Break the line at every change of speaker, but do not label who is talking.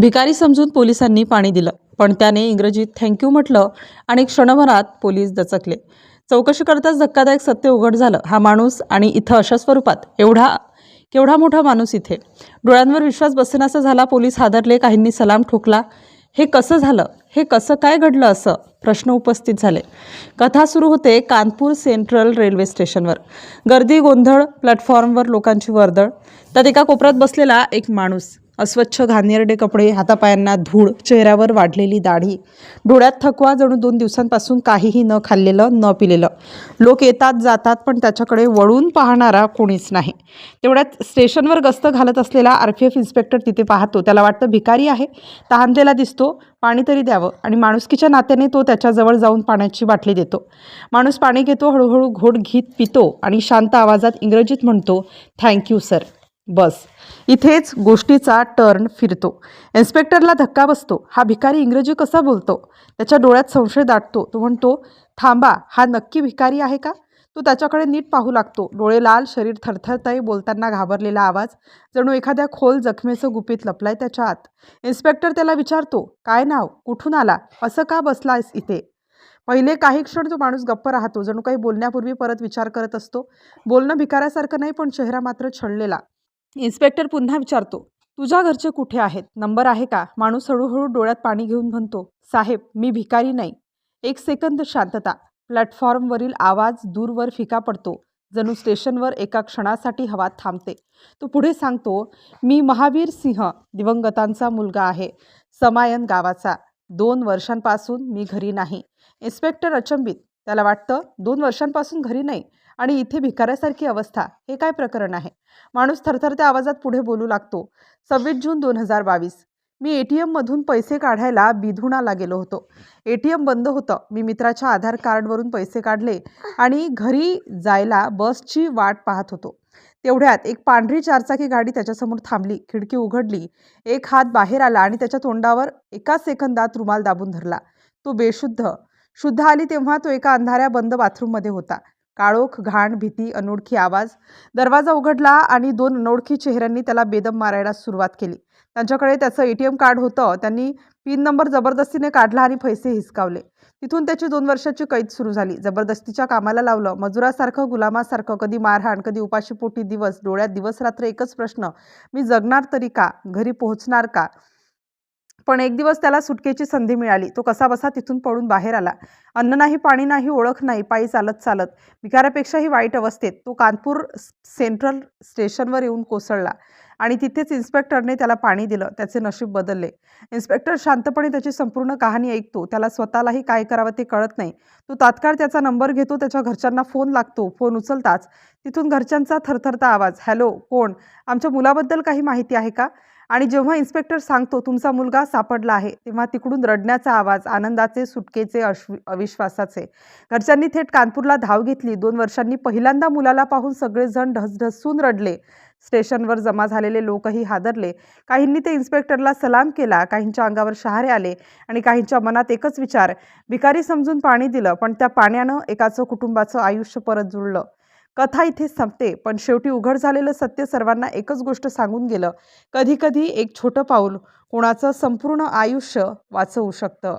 भिकारी समजून पोलिसांनी पाणी दिलं. पण त्याने इंग्रजीत थँक्यू म्हटलं आणि क्षणभरात पोलीस दचकले. चौकशी करताच धक्कादायक सत्य उघड झालं. हा माणूस आणि इथं अशा स्वरूपात एवढा केवढा मोठा माणूस इथे. डोळ्यांवर विश्वास बसेनासा झाला पोलीस हादरले काहींनी सलाम ठोकला. हे कसं झालं? हे कसं काय घडलं असं प्रश्न उपस्थित झाले. कथा सुरू होते कानपूर सेंट्रल रेल्वे स्टेशनवर. गर्दी गोंधळ प्लॅटफॉर्मवर लोकांची वर्दळ. त्यात एका कोपऱ्यात बसलेला एक माणूस अस्वच्छ घाणेरडे कपडे हातापायांना धूळ चेहऱ्यावर वाढलेली दाढी. डोळ्यात थकवा जणू दोन दिवसांपासून काहीही न खाल्लेलं न पिलेलं. लोक येतात जातात पण त्याच्याकडे वळून पाहणारा कोणीच नाही. तेवढ्यात स्टेशनवर गस्त घालत असलेला आर पी एफ इन्स्पेक्टर तिथे पाहतो. त्याला वाटतं भिकारी आहे. तहानलेला दिसतो. पाणी तरी द्यावं. आणि माणुसकीच्या नात्याने तो त्याच्याजवळ जाऊन पाण्याची बाटली देतो. माणूस पाणी घेतो हळूहळू घोट घेत पितो आणि शांत आवाजात इंग्रजीत म्हणतो थँक्यू सर. बस. इथेच गोष्टीचा टर्न फिरतो. इन्स्पेक्टरला धक्का बसतो. हा भिकारी इंग्रजी कसा बोलतो? त्याच्या डोळ्यात संशय दाटतो. तो म्हणतो थांबा हा नक्की भिकारी आहे का? तो त्याच्याकडे नीट पाहू लागतो. डोळे लाल शरीर थरथरताई बोलताना घाबरलेला आवाज जणू एखाद्या खोल जखमेचं गुपित लपलाय त्याच्या आत. इन्स्पेक्टर त्याला विचारतो काय नाव? कुठून आला? असं का बसलास इथे? पहिले काही क्षण तो माणूस गप्प राहतो. जणू काही बोलण्यापूर्वी परत विचार करत असतो. बोलणं भिकाऱ्यासारखं नाही पण चेहरा मात्र छळलेला. इन्स्पेक्टर पुन्हा विचारतो तुझ्या घरचे कुठे आहेत? नंबर आहे का? माणूस हळूहळू डोळ्यात पाणी घेऊन म्हणतो साहेब मी भिकारी नाही. एक सेकंद शांतता. प्लॅटफॉर्मवरील आवाज दूरवर फिका पडतो. जणू स्टेशनवर एका क्षणासाठी हवा थांबते. तो पुढे सांगतो मी महावीर सिंह दिवंगतांचा मुलगा आहे. समायन गावाचा. दोन वर्षांपासून मी घरी नाही. इन्स्पेक्टर अचंबित. त्याला वाटतं दोन वर्षांपासून घरी नाही. आणि इथे भिकाऱ्यासारखी अवस्था हे काय प्रकरण आहे? माणूस थरथरत्या आवाजात पुढे बोलू लागतो. सव्वीस जून दोन हजार बावीस. मी ए टी एममधून पैसे काढायला बिधुणाला गेलो होतो. ए टी एम बंद होतं. मी मित्राच्या आधार कार्डवरून पैसे काढले आणि घरी जायला बसची वाट पाहत होतो. तेवढ्यात एक पांढरी चारचाकी गाडी त्याच्यासमोर थांबली. खिडकी उघडली. एक हात बाहेर आला आणि त्याच्या तोंडावर एका सेकंदात रुमाल दाबून धरला. तो बेशुद्ध. शुद्ध आली तेव्हा तो एका अंधाऱ्या बंद बाथरूममध्ये होता. काळोख घाण भीती अनोळखी आवाज. दरवाजा उघडला आणि दोन अनोळखी चेहऱ्यांनी त्याला बेदम मारायला सुरुवात केली. त्यांच्याकडे त्याचं ए टी एम कार्ड होतं. त्यांनी पिन नंबर जबरदस्तीने काढला आणि पैसे हिसकावले. तिथून त्याची दोन वर्षाची कैद सुरू झाली. जबरदस्तीच्या कामाला लावलं. मजुरासारखं गुलामासारखं कधी मारहाण कधी उपाशीपोटी दिवस डोळ्यात दिवस रात्र एकच प्रश्न. मी जगणार तरी का? घरी पोहोचणार का? पण एक दिवस त्याला सुटकेची संधी मिळाली. तो कसाबसा तिथून पडून बाहेर आला. अन्न नाही पाणी नाही ओळख नाही पायी चालत चालत. भिकाऱ्यापेक्षाही वाईट अवस्थेत तो कानपूर सेंट्रल स्टेशनवर येऊन कोसळला आणि तिथेच इन्स्पेक्टरने त्याला पाणी दिलं. त्याचे नशीब बदलले. इन्स्पेक्टर शांतपणे त्याची संपूर्ण कहाणी ऐकतो. त्याला स्वतःलाही काय करावं ते कळत नाही. तो तात्काळ त्याचा नंबर घेतो. त्याच्या घरच्यांना फोन लागतो. फोन उचलताच तिथून घरच्यांचा थरथरता आवाज हॅलो कोण? आमच्या मुलाबद्दल काही माहिती आहे का? आणि जेव्हा इन्स्पेक्टर सांगतो तुमचा मुलगा सापडला आहे तेव्हा तिकडून रडण्याचा आवाज आनंदाचे सुटकेचे अश्वि अविश्वासाचे. घरच्यांनी थेट कानपूरला धाव घेतली. दोन वर्षांनी पहिल्यांदा मुलाला पाहून सगळेजण ढसढसून रडले. स्टेशनवर जमा झालेले लोकही हादरले. काहींनी ते इन्स्पेक्टरला सलाम केला काहींच्या अंगावर शहारे आले आणि काहींच्या मनात एकच विचार भिकारी समजून पाणी दिलं पण त्या पाण्यानं एकाचं कुटुंबाचं आयुष्य परत जुळलं. कथा इथे संपते पण शेवटी उघड झालेलं सत्य सर्वांना एकच गोष्ट सांगून गेलं. कधीकधी एक छोटं पाऊल कोणाचं संपूर्ण आयुष्य वाचवू शकतं.